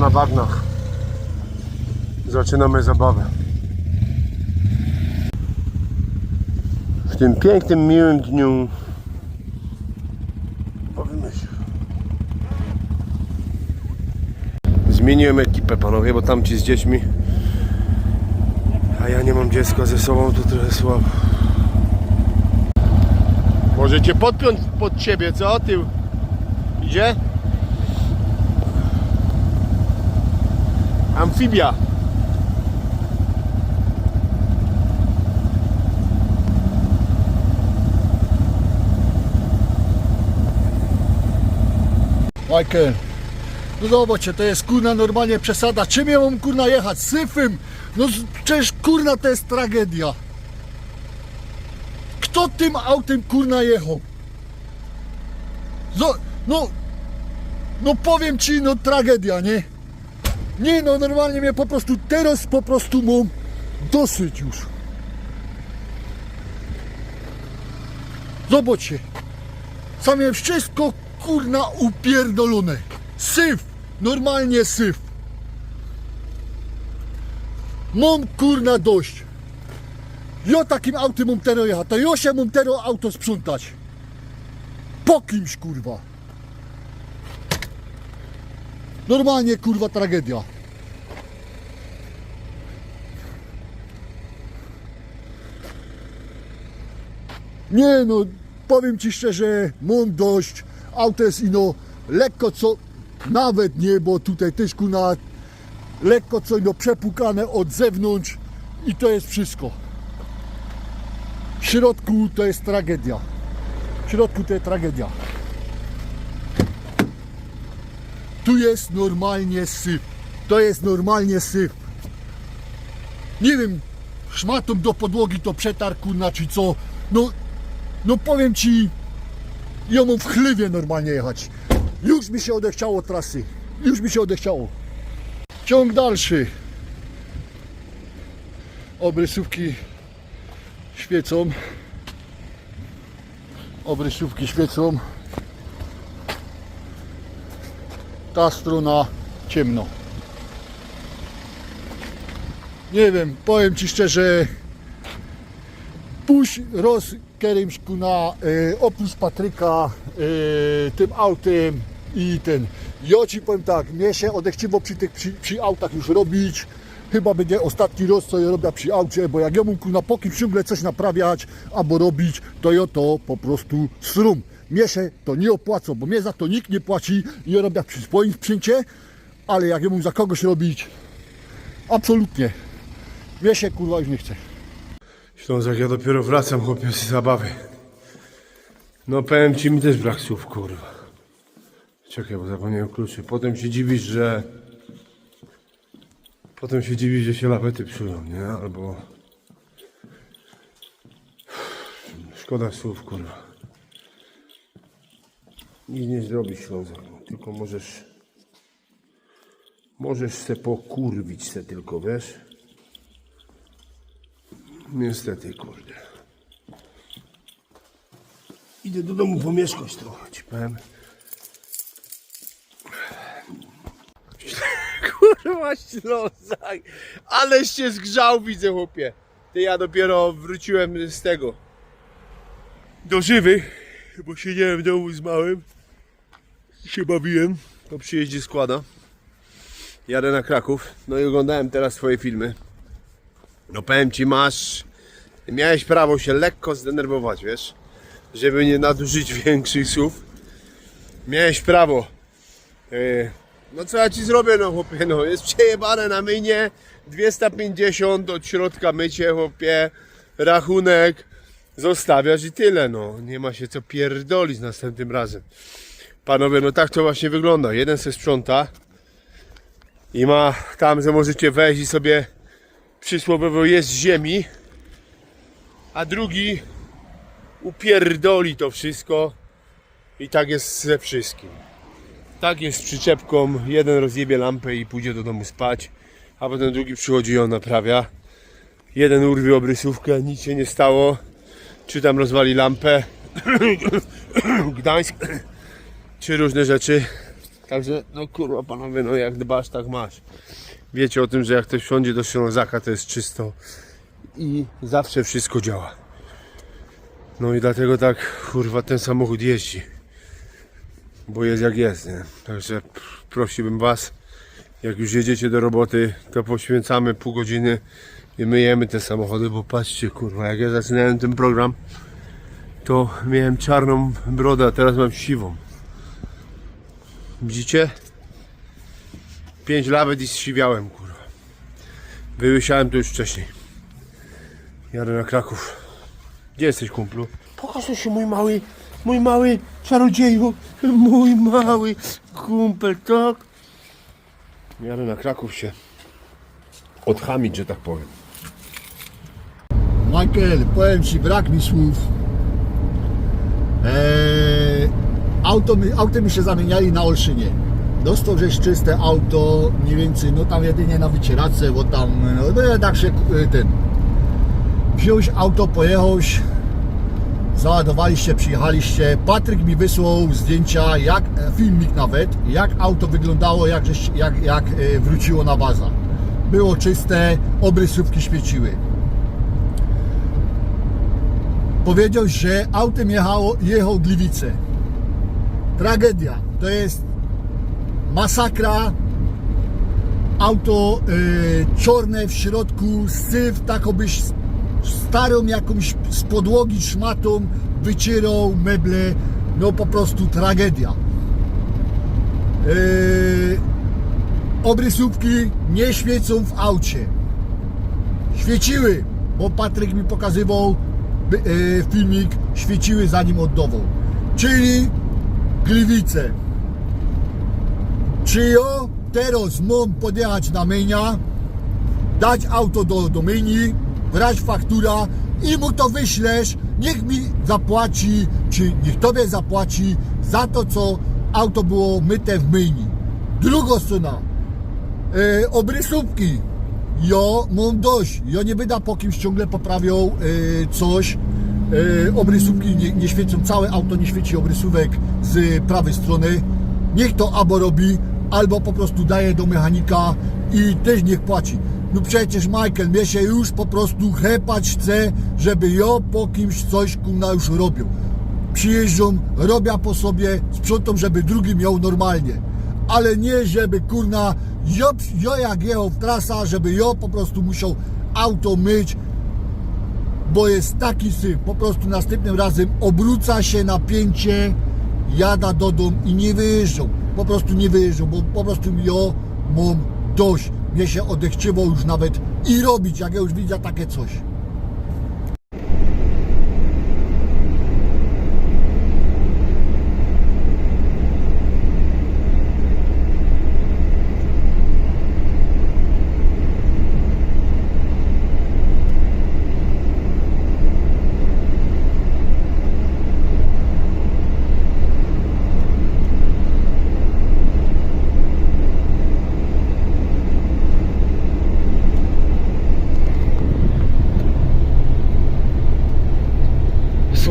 Na bagnach. Zaczynamy zabawę. W tym pięknym, miłym dniu powiemy się. Zmieniłem ekipę, panowie, bo tamci z dziećmi. A ja nie mam dziecka ze sobą, to trochę słabo. Możecie podpiąć pod ciebie, co? Ty idzie? Amfibia. Michael, no zobaczcie, to jest kurna normalnie przesada. Czym ja mam kurna jechać? Syfem? No przecież kurna to jest tragedia. Kto tym autem kurna jechał? Zo, no, no powiem ci, no tragedia, nie? Nie no, normalnie mnie po prostu, teraz po prostu mam dosyć już. Zobaczcie. Samie wszystko kurna upierdolone. Syf. Normalnie syf. Mam kurna dość. Ja takim autem mam teraz jechać. To ja się mam teraz auto sprzątać. Po kimś kurwa. Normalnie kurwa tragedia. Nie no, powiem ci szczerze, mam dość. Auto jest ino lekko co, nawet nie, bo tutaj też kuna lekko co ino przepukane od zewnątrz i to jest wszystko. W środku to jest tragedia. W środku to jest tragedia. Tu jest normalnie syf. To jest normalnie syf. Nie wiem, szmatą do podłogi to przetarł, na czy co. No, no powiem ci, ja mam w chlywie normalnie jechać. Już mi się odechciało trasy. Już mi się odechciało. Ciąg dalszy. Obrysówki świecą. Obrysówki świecą. Ta strona ciemno. Nie wiem, powiem Ci szczerze, pójść roz Kerymszku na y, oprócz Patryka y, tym autem i ten. Ja ci powiem tak, mnie się odechciło przy tych przy, przy autach już robić. Chyba będzie ostatni raz, co ja robię przy aucie, bo jak ja mam na pokim ciągle coś naprawiać albo robić, to ja to po prostu srum. Mnie się to nie opłaca, bo mnie za to nikt nie płaci i ja robię przy swoim sprzęcie, ale jak ja mam za kogoś robić, absolutnie. Mnie się kurwa już nie chce. Ślązak, ja dopiero wracam, chłopie, z zabawy. No powiem ci, mi też brak słów, kurwa. Czekaj, bo zapomniałem kluczy. Potem się dziwisz, że... Potem się dziwisz, że się lawety psują, nie? Albo... Szkoda słów, kurwa. Nic nie zrobisz, Ślązak. no. Tylko możesz... Możesz se pokurwić se tylko, wiesz? Niestety, kurde. Idę do domu pomieszkać trochę, ci powiem. Kurwa ślązak, aleś się zgrzał, widzę chłopie. Ty ja dopiero wróciłem z tego. Do żywych, bo siedziałem w domu z małym. Się bawiłem. Po przyjeździe składa. Jadę na Kraków. No i oglądałem teraz twoje filmy. No powiem ci, masz. Miałeś prawo się lekko zdenerwować, wiesz? Żeby nie nadużyć większych słów. Miałeś prawo. Yy, no co ja ci zrobię, no chłopie, no jest przejebane na mynie. 250 od środka mycie, chłopie. Rachunek zostawiasz i tyle, no. Nie ma się co pierdolić następnym razem. Panowie, no tak to właśnie wygląda. Jeden se sprząta i ma tam, że możecie wejść i sobie przysłowiowo jest z ziemi, a drugi upierdoli to wszystko i tak jest ze wszystkim. Tak jest z przyczepką, jeden rozjebie lampę i pójdzie do domu spać, a potem drugi przychodzi i ją naprawia. Jeden urwie obrysówkę, nic się nie stało, czy tam rozwali lampę, Gdańsk, czy różne rzeczy. Także, no kurwa panowie, no jak dbasz, tak masz. Wiecie o tym, że jak ktoś wsiądzie do Ślązaka, to jest czysto i zawsze wszystko działa. No i dlatego tak, kurwa, ten samochód jeździ. Bo jest jak jest, nie? Także prosiłbym Was, jak już jedziecie do roboty, to poświęcamy pół godziny i myjemy te samochody, bo patrzcie, kurwa, jak ja zaczynałem ten program, to miałem czarną brodę, a teraz mam siwą. Widzicie? Pięć lawet i zsiwiałem, kurwa. Wyłysiałem to już wcześniej. Jadę na Kraków. Gdzie jesteś, kumplu? Pokaż się, mój mały, mój mały czarodzieju, mój mały kumpel, tak? Jadę na Kraków się odchamić, że tak powiem. Michael, powiem Ci, brak mi słów. Eee, auto, autem mi się zamieniali na Olszynie. Dostał żeś czyste auto, mniej więcej, no tam jedynie na wycierace, bo tam, no, no tak się e, ten. Wziąłeś auto, pojechałeś, załadowaliście, przyjechaliście. Patryk mi wysłał zdjęcia, jak, e, filmik nawet, jak auto wyglądało, jak, jak, jak e, wróciło na baza. Było czyste, obrysówki świeciły powiedział, że autem jechało, jechał Gliwice. Tragedia. To jest masakra. Auto y, czarne w środku, syf, takobyś starą jakąś z podłogi szmatą wycierał meble. No po prostu tragedia. Y, obrysówki nie świecą w aucie świeciły, bo Patryk mi pokazywał e, filmik, świeciły zanim oddawał. Czyli Gliwice. Czy ja teraz mam podjechać na myjnia, dać auto do, do myjni, brać faktura i mu to wyślesz, niech mi zapłaci, czy niech tobie zapłaci za to, co auto było myte w myjni. Druga strona e, obrysówki. Ja mam dość. Ja nie będę po kimś ciągle poprawiał e, coś. E, obrysówki nie, nie świecą, całe auto nie świeci obrysówek z prawej strony. Niech to albo robi, albo po prostu daje do mechanika i też niech płaci. No przecież Michael, mnie się już po prostu chepać chce, żeby ja po kimś coś kurna już robił. Przyjeżdżą, robią po sobie, sprzątam, żeby drugi miał normalnie ale nie żeby kurna ja, ja jak jechał w trasa, żeby ja po prostu musiał auto myć, bo jest taki syf. Po prostu następnym razem obróca się napięcie, jada do domu i nie wyjeżdżą. Po prostu nie wyjeżdżą, bo po prostu ja mam dość. Mnie się odechciewał już nawet i robić, jak ja już widzę takie coś.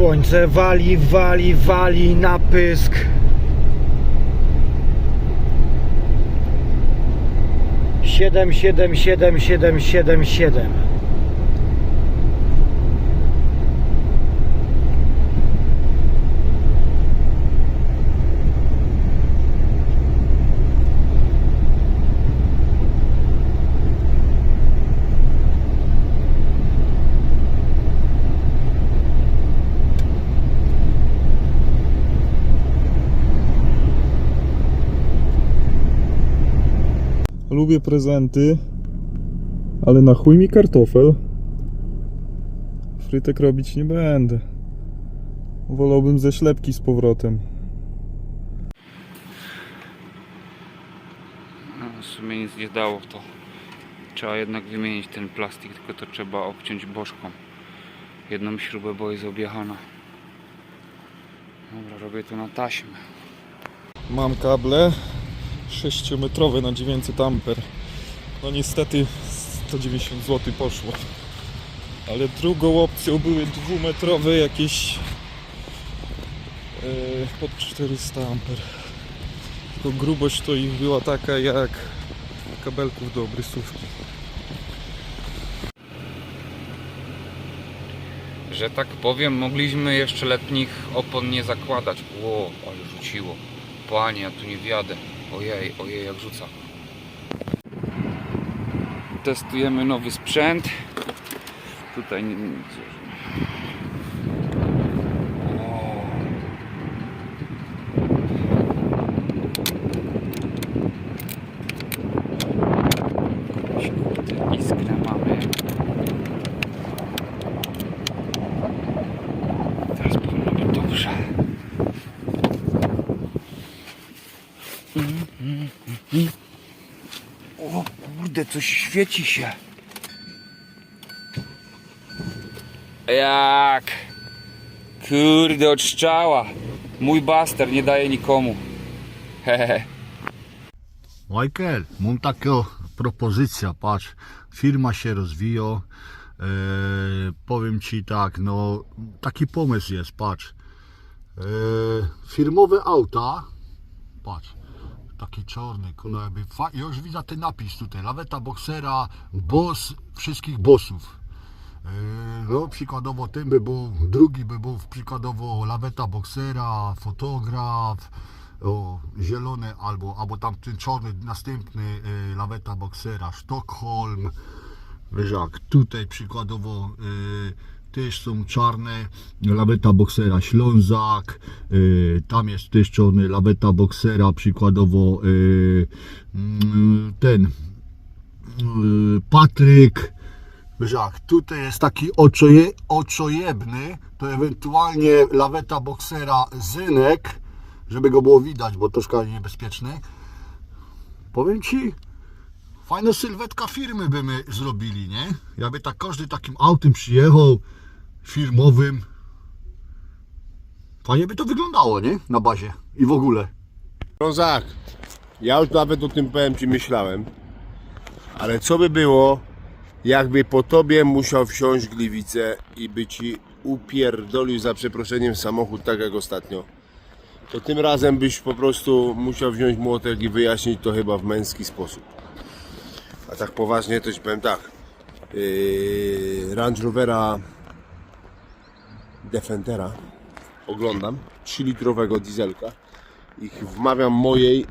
Słońce wali, wali, wali na pysk. Siedem, siedem, siedem, siedem, siedem, siedem. Lubię prezenty, ale na chuj mi kartofel. Frytek robić nie będę. Wolałbym ze ślepki z powrotem. No, w sumie nic nie dało to. Trzeba jednak wymienić ten plastik, tylko to trzeba obciąć bożką. Jedną śrubę, bo jest objechana. Dobra, robię to na taśmę. Mam kable 6-metrowe na 900 amper. No niestety 190 zł poszło. Ale drugą opcją były dwumetrowe jakieś e, pod 400 amper. Tylko grubość to ich była taka jak kabelków do obrysówki. Że tak powiem, mogliśmy jeszcze letnich opon nie zakładać. Ło, ale rzuciło. Panie, ja tu nie wjadę. Ojej, ojej, jak rzuca. Testujemy nowy sprzęt. Tutaj nie, mamy. Teraz powinno być dobrze. Kurde, coś świeci się. Jak? Kurde, od strzała. Mój baster nie daje nikomu. Hehe. Michael, mam taką propozycję, patrz, firma się rozwija, e, powiem Ci tak, no taki pomysł jest, patrz, e, firmowe auta, patrz, taki czarny, kolor, jakby, fa- już widzę ten napis tutaj, laweta boksera, boss wszystkich bossów. E, No, przykładowo ten by był, drugi by był przykładowo laweta boksera, fotograf, o, zielony albo, albo tam ten czarny następny e, laweta boksera, Sztokholm. Jak, tutaj przykładowo e, też są czarne laweta boksera Ślązak, e, tam jest też czarny laweta boksera przykładowo e, mm, ten e, Patryk. Jak, tutaj jest taki oczoje, oczojebny, to ewentualnie laweta boksera Zynek, żeby go było widać, bo troszkę niebezpieczny. Powiem Ci, fajna sylwetka firmy by my zrobili, nie? Jakby tak każdy takim autem przyjechał, firmowym. Fajnie by to wyglądało, nie? Na bazie i w ogóle. Brązak, ja już nawet o tym powiem Ci myślałem, ale co by było, jakby po Tobie musiał wsiąść Gliwice i by Ci upierdolił za przeproszeniem samochód tak jak ostatnio. To tym razem byś po prostu musiał wziąć młotek i wyjaśnić to chyba w męski sposób. A tak poważnie to Ci powiem tak. Yy, Range Rovera Defendera oglądam, 3-litrowego dieselka i wmawiam mojej,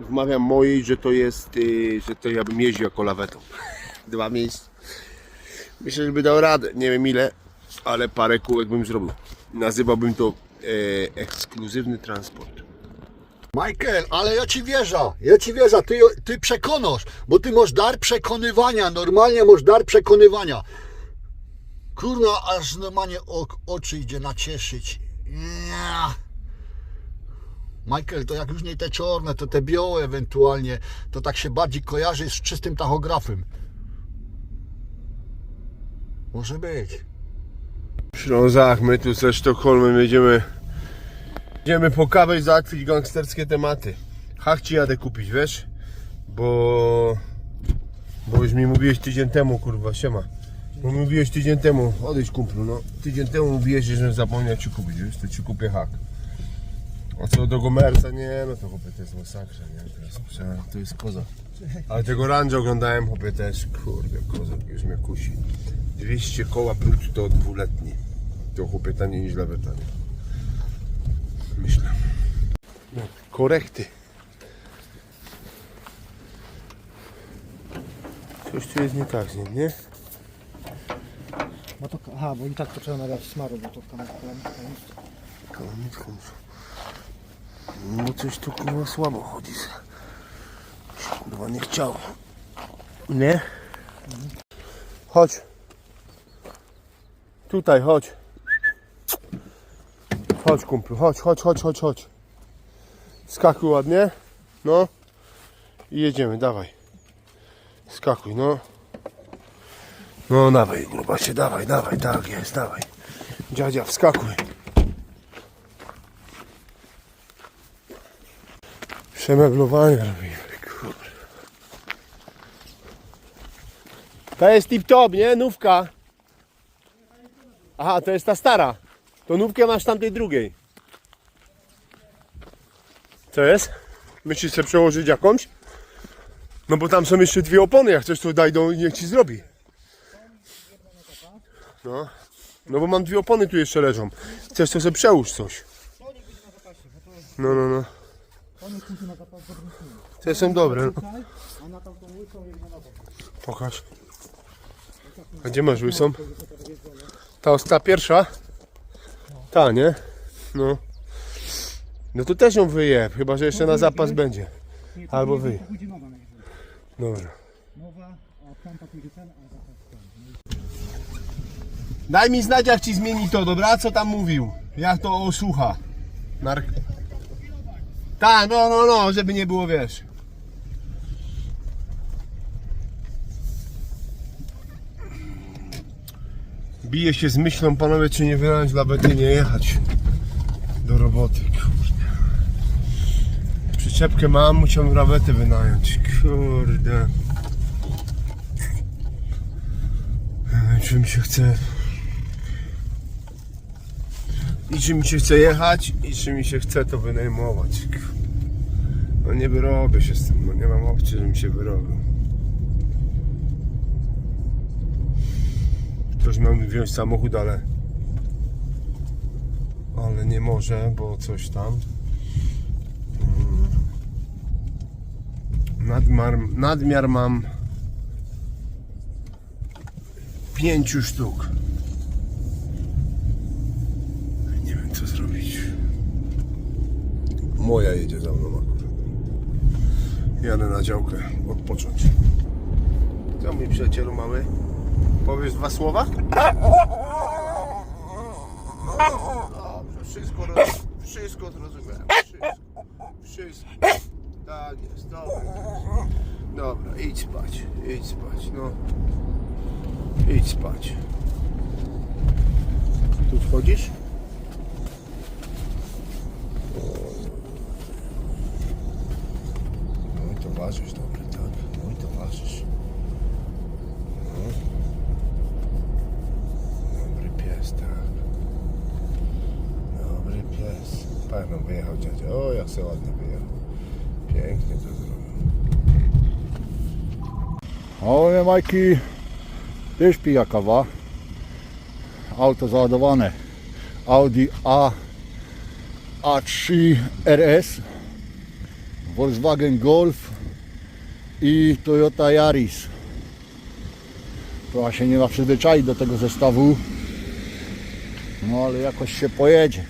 wmawiam mojej, że to jest, yy, że to ja bym jeździł jako lawetą. Dwa miejsca. Myślę, że by dał radę. Nie wiem ile, ale parę kółek bym zrobił. Nazywałbym to e, ekskluzywny transport. Michael, ale ja ci wierzę, ja ci wierzę, ty, ty przekonasz, bo ty masz dar przekonywania, normalnie masz dar przekonywania. Kurna, aż normalnie ok, oczy idzie nacieszyć. Nie. Michael, to jak już nie te czarne, to te białe ewentualnie, to tak się bardziej kojarzy z czystym tachografem. Może być. Ślązach, my tu ze Sztokholmem jedziemy. Jedziemy po kawę i załatwić gangsterskie tematy. Hach ci jadę kupić, wiesz? Bo... Bo już mi mówiłeś tydzień temu, kurwa, siema. Mi mówiłeś tydzień temu, odejdź kumplu, no. Tydzień temu mówiłeś, że zapomniał ci kupić, wiesz? To ci kupię hak. A co do Gomersa, nie, no to chłopie, to jest masakra, nie? To jest, to jest koza. Ale tego Range oglądałem, chłopie, też, kurde, kozak, już mnie kusi. 200 koła brutto dwuletni. To chłopie taniej niż laweta, nie? Myślę. No, korekty. Coś tu jest nie tak z nim, nie? No to, aha, bo i tak to trzeba nagrać smaru, bo to kamerze Kalamitką. No coś tu kurwa słabo chodzi. Kurwa nie chciało. Nie? Chodź. Tutaj, chodź. Chodź kumplu, chodź, chodź, chodź, chodź, chodź. Skakuj ładnie. No. I jedziemy, dawaj. Skakuj, no. No dawaj, grubasie, dawaj, dawaj, tak jest, dawaj. Dziadzia, wskakuj. Przemeblowanie robimy, kurde. To jest tip top, nie? Nówka. Aha, to jest ta stara. To nówkę masz tamtej drugiej. Co jest? Myślisz sobie przełożyć jakąś? No bo tam są jeszcze dwie opony, jak chcesz to daj do niech ci zrobi. No. No bo mam dwie opony tu jeszcze leżą. Chcesz to sobie przełóż coś. No, no, no. Te są dobre. No. Pokaż. A gdzie masz łysą? Ta osta pierwsza? Ta, nie? No. No to też ją wyje, chyba że jeszcze na zapas będzie. Albo wyje. Dobra. Daj mi znać jak ci zmieni to, dobra? Co tam mówił? Jak to osłucha? Nark... Tak, no, no, no, żeby nie było, wiesz. Bije się z myślą, panowie, czy nie wynająć lawety, nie jechać do roboty, kurde. Przyczepkę mam, musiałem lawetę wynająć, kurde. Ej, Czy mi się chce... I czy mi się chce jechać, i czy mi się chce to wynajmować. No nie wyrobię się z tym, no nie mam opcji, żebym się wyrobił. Ktoś miał mi wziąć samochód, ale ale nie może, bo coś tam. Mm. Nadmiar, nadmiar mam pięciu sztuk. Nie wiem co zrobić. Moja jedzie za mną akurat. Jadę na działkę odpocząć. Co mój przyjacielu mamy? Powiesz dwa słowa? Dobrze, wszystko, wszystko zrozumiałem. Wszystko, wszystko. Tak jest, dobra. Dobra, idź spać, idź spać, no. Idź spać. Tu wchodzisz? Mój towarzysz dobry, tak? Mój towarzysz. No. Dobry pies, tak. Dobry pies. Pewno wyjechał dziadzia. O, jak se ładnie wyjechał. Pięknie to zrobił. O, nie Majki, też pija kawa. Auto załadowane. Audi A A3 RS, Volkswagen Golf i Toyota Yaris. Trochę się nie ma przyzwyczaić do tego zestawu. No ale jakoś się pojedzie.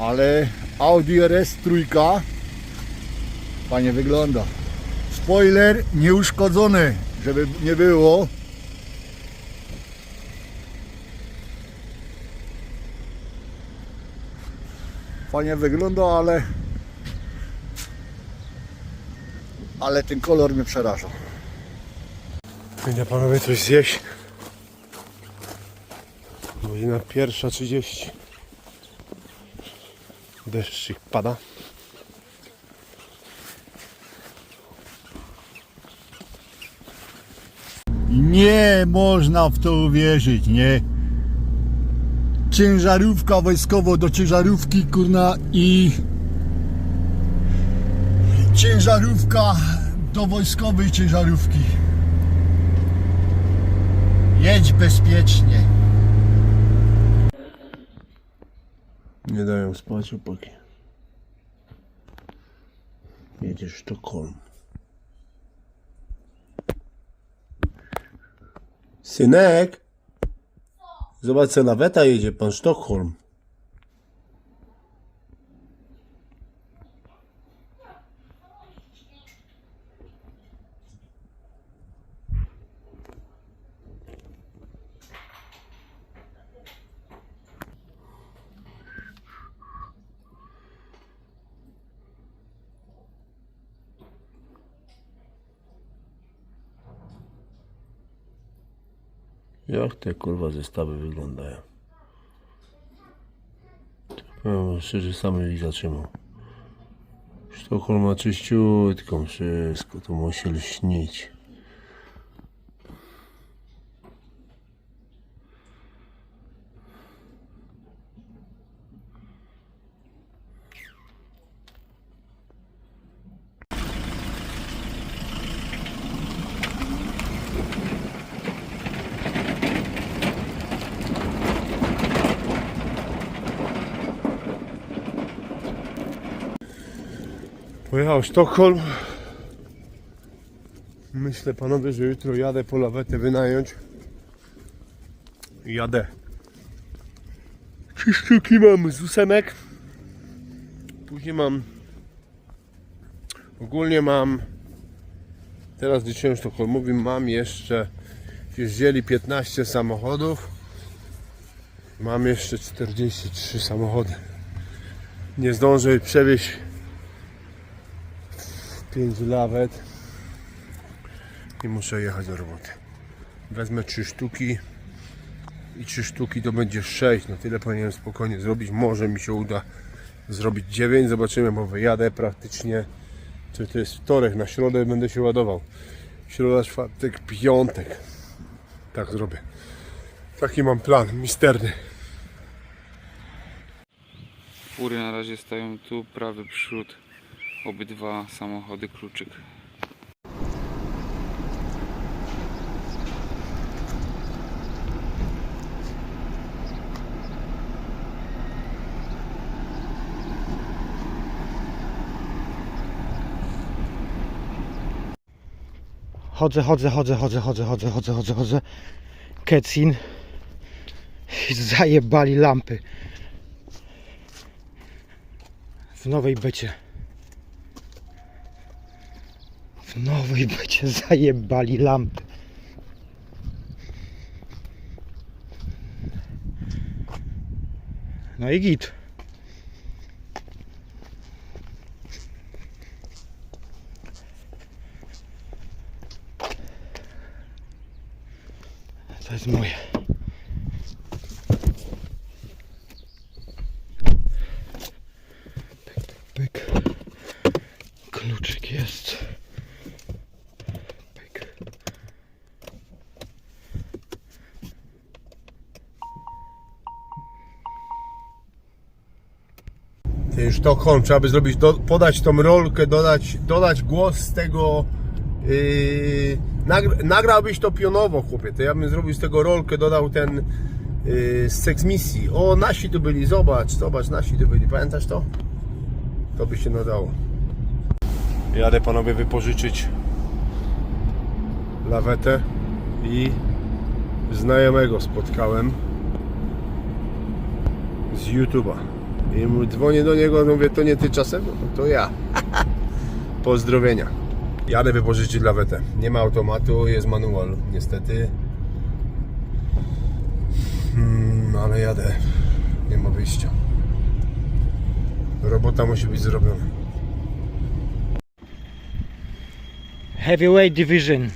Ale Audi RS trójka fajnie wygląda. Spoiler nieuszkodzony, żeby nie było. Fajnie wygląda, ale ale ten kolor mnie przeraża. Idę panowie coś zjeść. Godzina pierwsza trzydzieści. Deszczyk pada. Nie można w to uwierzyć, nie? Ciężarówka wojskowo do ciężarówki, kurna, i ciężarówka do wojskowej ciężarówki. Jedź bezpiecznie. Nie dają spać opaki. Jedziesz Sztokholm. Synek! Zobacz, co laweta jedzie, pan Sztokholm. Jak te kurwa zestawy wyglądają? Powiem szczerze, sam ich zatrzymał. Sztokholm czyściutką wszystko, to musi lśnić. Pojechał Sztokholm. Myślę panowie, że jutro jadę po lawetę wynająć. Jadę. Trzy sztuki mam z ósemek. Później mam. Ogólnie mam. Teraz liczyłem Sztokholmowi. Mam jeszcze. Wzięli 15 samochodów. Mam jeszcze 43 samochody. Nie zdążę przewieźć 5 lawet i muszę jechać do roboty. Wezmę 3 sztuki i 3 sztuki to będzie 6. No tyle powinienem spokojnie zrobić. Może mi się uda zrobić 9. Zobaczymy, bo wyjadę praktycznie. Czy to jest wtorek, na środę będę się ładował. Środa, czwartek, piątek. Tak zrobię. Taki mam plan, misterny. Fury na razie stają tu, prawy przód. Obydwa samochody kluczyk. Chodzę, chodzę, chodzę, chodzę, chodzę, chodzę, chodzę, chodzę, chodzę. Kecin. Zajebali lampy. W nowej bycie. W nowej bycie zajebali lampy. No i git. To jest moje. Ty Sztokholm, trzeba by zrobić, do, podać tą rolkę, dodać, dodać głos z tego. Yy, nagr, nagrałbyś to pionowo, chłopie. To ja bym zrobił z tego rolkę, dodał ten yy, z seks. O, nasi tu byli, zobacz, zobacz, nasi tu byli. Pamiętasz to? To by się nadało. Jadę panowie wypożyczyć lawetę i znajomego spotkałem z YouTube'a. I dzwonię do niego, mówię, to nie ty czasem? No, to ja. Pozdrowienia. Jadę wypożyczyć lawetę. Nie ma automatu, jest manual, niestety. Hmm, ale jadę. Nie ma wyjścia. Robota musi być zrobiona. Heavyweight Division.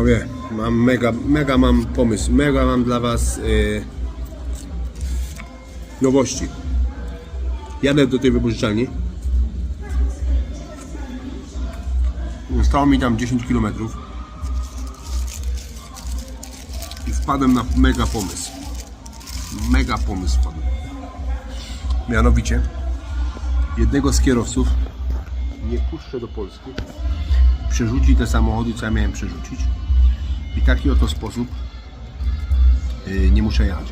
Panowie, mam mega, mega mam pomysł, mega mam dla was yy, nowości. Jadę do tej wypożyczalni. Zostało mi tam 10 km. I wpadłem na mega pomysł. Mega pomysł wpadłem. Mianowicie jednego z kierowców nie puszczę do Polski przerzuci te samochody, co ja miałem przerzucić. I taki oto sposób yy, nie muszę jechać.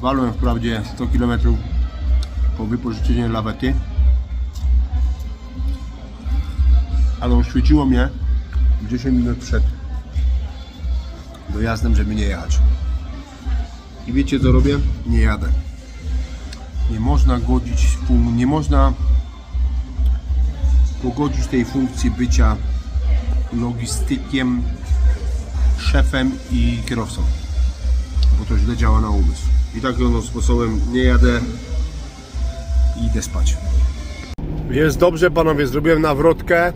Walłem wprawdzie 100 km po wypożyczeniu lawety, ale oświeciło mnie 10 minut przed dojazdem, żeby nie jechać. I wiecie co robię? Nie jadę. Nie można godzić, nie można pogodzić tej funkcji bycia logistykiem, szefem i kierowcą. bo to źle działa na umysł. I takim sposobem nie jadę i idę spać. Jest dobrze, panowie, zrobiłem nawrotkę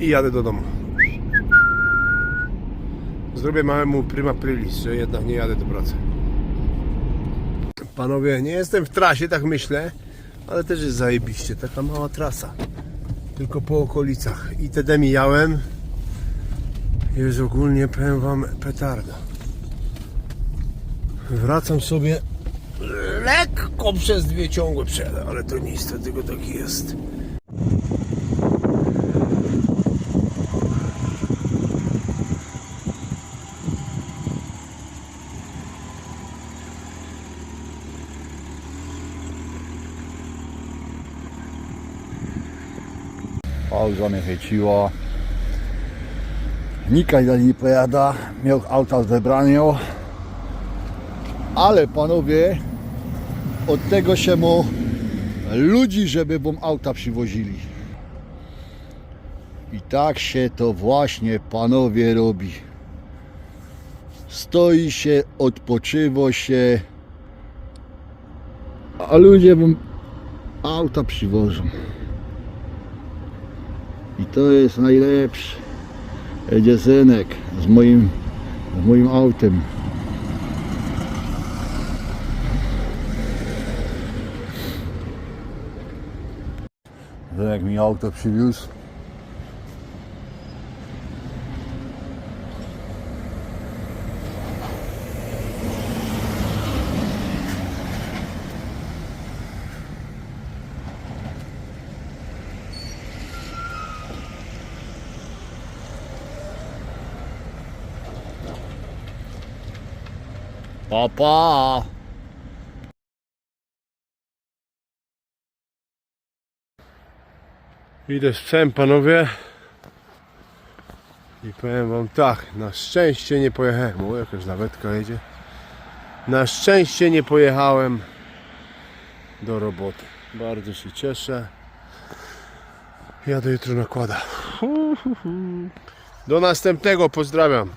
i jadę do domu. Zrobię małemu prima prylis, że jednak nie jadę do pracy. Panowie, nie jestem w trasie, tak myślę, ale też jest zajebiście, taka mała trasa. Tylko po okolicach. I TD mijałem. Jest ogólnie, powiem wam, petarda. Wracam sobie lekko przez dwie ciągłe przejadę, ale to nic, to tylko taki jest. Pauza mnie chyciło. Nikaj dalej nie pojada. Miał auta w zebraniu. Ale panowie, od tego się mu ludzi, żeby wam auta przywozili. I tak się to właśnie panowie robi. Stoi się, odpoczywa się, a ludzie wam auta przywożą. I to jest najlepsze. Jedzie synek z moim, z moim autem. Synek mi auto przywiózł. Papa! Idę z psem, panowie. I powiem wam tak, na szczęście nie pojechałem. O, jakaś lawetka jedzie. Na szczęście nie pojechałem do roboty. Bardzo się cieszę. Jadę jutro nakłada. Do następnego, pozdrawiam.